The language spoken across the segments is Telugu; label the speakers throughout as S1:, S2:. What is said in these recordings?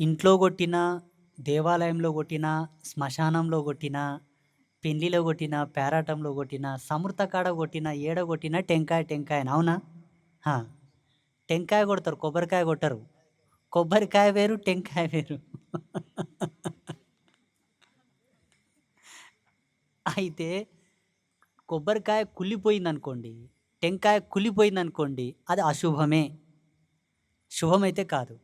S1: ఇంట్లో కొట్టిన దేవాలయంలో కొట్టిన శ్మశానంలో కొట్టిన పెళ్ళిలో కొట్టినా పేరాటంలో కొట్టినా సమృత కాడ కొట్టినా ఏడ కొట్టినా టెంకాయ టెంకాయ అవునా? టెంకాయ కొడతారు కొబ్బరికాయ కొట్టరు. కొబ్బరికాయ వేరు టెంకాయ వేరు. అయితే కొబ్బరికాయ కుళ్ళిపోయింది అనుకోండి టెంకాయ కులిపోయింది అనుకోండి అది అశుభమే. శుభమైతే కాదు.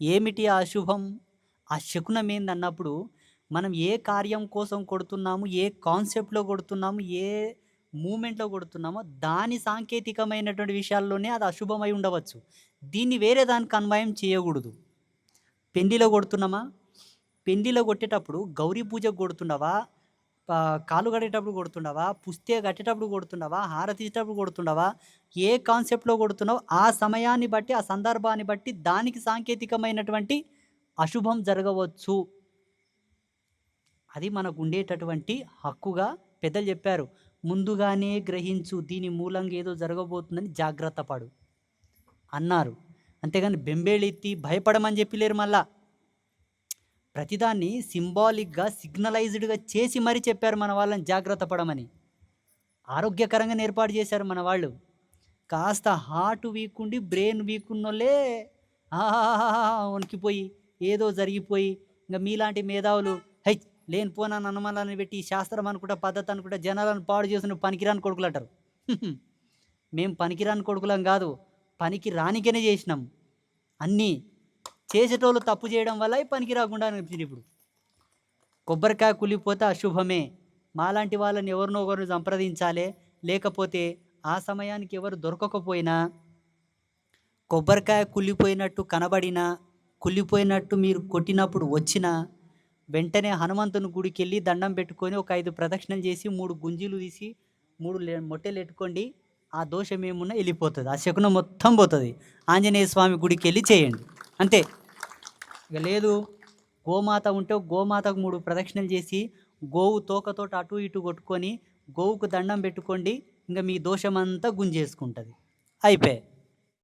S1: ఏమిటి ఆ అశుభం? ఆ శకునం ఏందన్నప్పుడు మనం ఏ కార్యం కోసం కొడుతున్నాము ఏ కాన్సెప్ట్లో కొడుతున్నాము ఏ మూమెంట్లో కొడుతున్నామో దాని సాంకేతికమైనటువంటి విషయాల్లోనే అది అశుభమై ఉండవచ్చు. దీన్ని వేరే దానికి అన్వయం చేయకూడదు. పెండిలో కొడుతున్నామా? పెండిలో కొట్టేటప్పుడు గౌరీ పూజకు కొడుతుండవా కాలు కట్టేటప్పుడు కొడుతుండవా? పుస్తే కట్టేటప్పుడు కొడుతుండవా? హారతి ఇచ్చేటప్పుడు కొడుతుండవా? ఏ కాన్సెప్ట్లో కొడుతున్నావు? ఆ సమయాన్ని బట్టి ఆ సందర్భాన్ని బట్టి దానికి సాంకేతికమైనటువంటి అశుభం జరగవచ్చు. అది మనకు ఉండేటటువంటి హక్కుగా పెద్దలు చెప్పారు. ముందుగానే గ్రహించు దీని మూలంగా ఏదో జరగబోతుందని జాగ్రత్త పడు అన్నారు. అంతేగాని బెంబేళెత్తి భయపడమని చెప్పలేరు మళ్ళా. ప్రతిదాన్ని సింబాలిక్గా సిగ్నలైజ్డ్గా చేసి మరీ చెప్పారు మన వాళ్ళని జాగ్రత్త పడమని. ఆరోగ్యకరంగా ఏర్పాటు చేశారు మన వాళ్ళు. కాస్త హార్ట్ వీక్ ఉండి బ్రెయిన్ వీక్ ఉన్నోళ్ళే వణికిపోయి ఏదో జరిగిపోయి ఇంకా మీలాంటి మేధావులు హై లేనిపోనాను అనుమానాలను పెట్టి ఈ శాస్త్రం అనుకుంటా పద్ధతి అనుకుంటా జనాలను పాడు చేసిన పనికిరాని కొడుకులు అంటారు. మేము పనికిరాని కొడుకులం కాదు పనికి రానికనే చేసినాం. అన్నీ చేసేటోళ్ళు తప్పు చేయడం వల్ల పనికి రాకుండా అనిపించింది ఇప్పుడు. కొబ్బరికాయ కుళ్ళిపోతే అశుభమే. మాలాంటి వాళ్ళని ఎవరినో ఒకరిని సంప్రదించాలి. లేకపోతే ఆ సమయానికి ఎవరు దొరకకపోయినా కొబ్బరికాయ కుళ్ళిపోయినట్టు కనబడినా కుళ్ళిపోయినట్టు మీరు కొట్టినప్పుడు వచ్చినా వెంటనే హనుమంతుని గుడికి వెళ్ళి దండం పెట్టుకొని ఒక ఐదు ప్రదక్షిణం చేసి మూడు గుంజీలు తీసి మూడు మొట్టెలు పెట్టుకోండి ఆ దోషం ఏమున్నా వెళ్ళిపోతుంది. ఆ శకునం మొత్తం పోతుంది. ఆంజనేయ స్వామి గుడికి వెళ్ళి చేయండి. అంతే. ఇక లేదు. గోమాత ఉంటే గోమాతకు మూడు ప్రదక్షిణలు చేసి గోవు తోకతో అటు ఇటు కొట్టుకొని గోవుకు దండం పెట్టుకోండి. ఇంకా మీ దోషమంతా గుంజేసుకుంటుంది. అయిపోయి